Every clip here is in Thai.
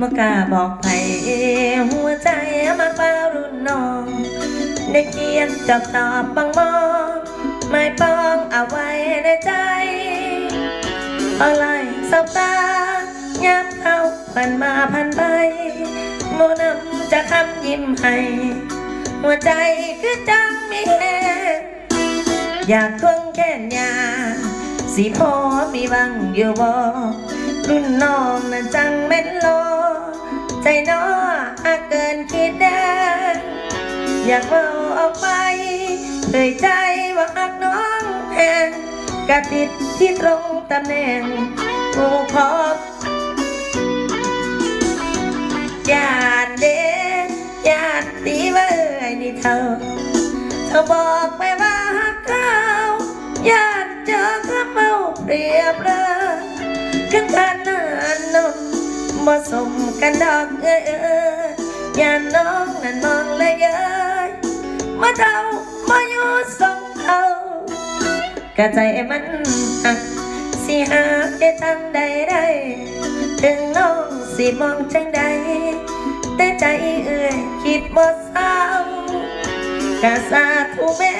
บ่กล้าบอกไผหัวใจมักเป้ารุ่นน้อง ได้เขียนจอบตอบบางมองไม่ปองเอาไว้ในใจอะไรสบตายามเข้าพันมาพันไปโมนำจะคำยิ้มให้หัวใจคือจังมีแหงอยากควงแค่นยาสิพอมีหวังอยู่บ่รุ่นน้องนั้นจังแม่นโล ใจน้ออาเกินคิดได้อยากเอาออกไปเคยใจว่าหักน้องแหงกะติดที่ตรงตำแหน่งผู้ขอบญาติเด็กญาติตีว่าเอ้ยนี่เธอเธอบอกไปว่าหักเขาญาติเจอข้าเมาเปรียบเลยขึ้นขนาดนั้น บ่สมกันดอกเอ้ยเอ้ยอย่าน้องนั่นมองเลยเอ้ยมาเท่ามาอยู่สองเขากะใจมันหักสิหาได้ตั้งใดได้ถึงน้องสิมองจังใดแต่ใจเอ้ยคิดบ่เศร้ากะสาธุแม่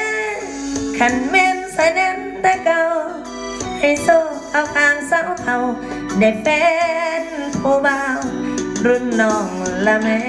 ขันแม่นใส่แน่นแต่เก่าให้โซ่เอาข้างเสาเท่าได้แฟน ผู้บ่าวรุ่นน้องละแม่